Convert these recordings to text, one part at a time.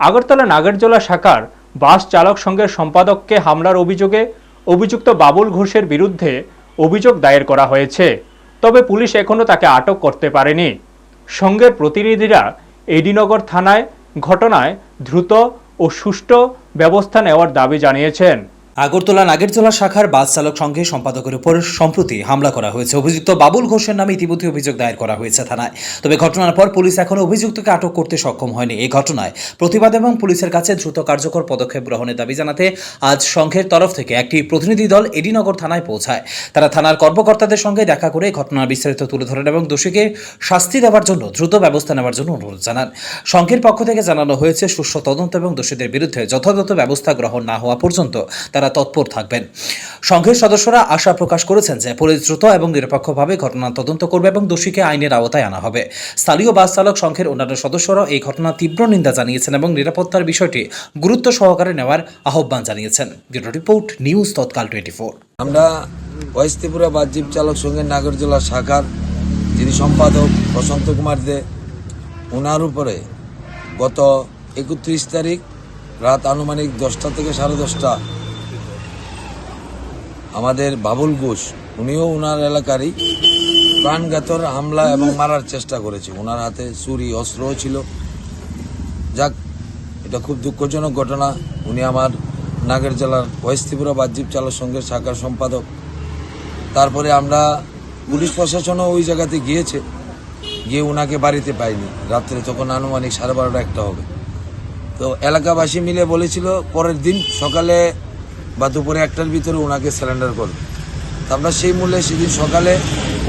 আগরতলা নাগরজোলা শাখার বাস চালক সংঘের সম্পাদককে হামলার অভিযোগে অভিযুক্ত বাবুল ঘোষের বিরুদ্ধে অভিযোগ দায়ের করা হয়েছে। তবে পুলিশ এখনও তাকে আটক করতে পারেনি। সংঘের প্রতিনিধিরা এডিনগর থানায় ঘটনায় দ্রুত ও সুষ্ঠু ব্যবস্থা নেওয়ার দাবি জানিয়েছেন। আগরতলা নাগেরতলা শাখার বাস চালক সংঘে সম্পাদকের উপর সম্প্রতি হামলা করা হয়েছে। অভিযুক্ত বাবুল ঘোষের নামে ইতিমধ্যে অভিযোগ দায়ের করা হয়েছে থানায়। তবে ঘটনার পর পুলিশ এখনও অভিযুক্তকে আটক করতে সক্ষম হয়নি। এই ঘটনায় প্রতিবাদ এবং পুলিশের কাছে দ্রুত কার্যকর পদক্ষেপ গ্রহণের দাবি জানাতে আজ সংঘের তরফ থেকে একটি প্রতিনিধি দল এডিনগর থানায় পৌঁছায়। তারা থানার কর্মকর্তাদের সঙ্গে দেখা করে ঘটনার বিস্তারিত তুলে ধরেন এবং দোষীকে শাস্তি দেওয়ার জন্য দ্রুত ব্যবস্থা নেওয়ার জন্য অনুরোধ জানান। সংঘের পক্ষ থেকে জানানো হয়েছে, সুষ্ঠু তদন্ত এবং দোষীদের বিরুদ্ধে যথাযথ ব্যবস্থা গ্রহণ না হওয়া পর্যন্ত তারা তৎপর থাকবেন। সংঘের সদস্যরা আশা প্রকাশ করেছেন যে পুলিশ দ্রুত এবং নিরপেক্ষভাবে ঘটনার তদন্ত করবে এবং দোষীকে আইনের আওতায় আনা হবে। স্থানীয় বাস চালক সংঘের অন্যান্য সদস্যরাও এই ঘটনার তীব্র নিন্দা জানিয়েছেন এবং নিরাপত্তার বিষয়টি গুরুত্ব সহকারে নেওয়ার আহ্বান জানিয়েছেন। Bureau report, news Tatkal twenty four আমরা ওয়েস্ট ত্রিপুরা বাসজীব চালক সঙ্গে নাগরজোলা শাখার যিনি সম্পাদক বসন্ত কুমার দে ওনার উপরে গত একত্রিশ তারিখ রাত আনুমানিক দশটা থেকে সাড়ে দশটা আমাদের বাবুল ঘোষ, উনিও ওনার এলাকারই প্রাণঘাতর হামলা এবং মারার চেষ্টা করেছে। ওনার হাতে ছুরি, অস্ত্রও ছিল। যাক, এটা খুব দুঃখজনক ঘটনা। উনি আমার নাগের জেলার ওয়েস্ট ত্রিপুরা বাহ্যিক চালক সংঘের শাখার সম্পাদক। তারপরে আমরা পুলিশ প্রশাসনও ওই জায়গাতে গিয়েছে। গিয়ে ওনাকে বাড়িতে পাইনি। রাত্রে তখন আনুমানিক সাড়ে বারোটা একটা হবে। তো এলাকাবাসী মিলে বলেছিল, পরের দিন সকালে বা দুপুরে একটার ভিতরে ওনাকে স্যালেন্ডার করবে। আমরা সেই মূল্যে সেদিন সকালে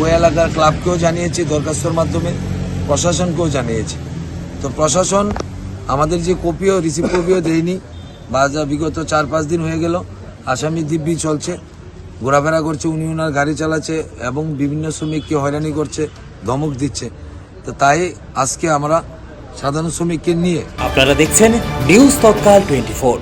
ওই এলাকার ক্লাবকেও জানিয়েছি, দরখাস্তর মাধ্যমে, প্রশাসনকেও জানিয়েছি। তো প্রশাসন আমাদের যে কপিও, রিসিভ কপিও দেয়নি, বা যা বিগত চার পাঁচ দিন হয়ে গেল, আসামি দিব্যি চলছে, ঘোরাফেরা করছে, উনি ওনার গাড়ি চালাচ্ছে, এবং বিভিন্ন শ্রমিককে হয়রানি করছে, ধমক দিচ্ছে। তো তাই আজকে আমরা সাধারণ শ্রমিককে নিয়ে আপনারা দেখছেন নিউজ তৎকাল টোয়েন্টি ফোর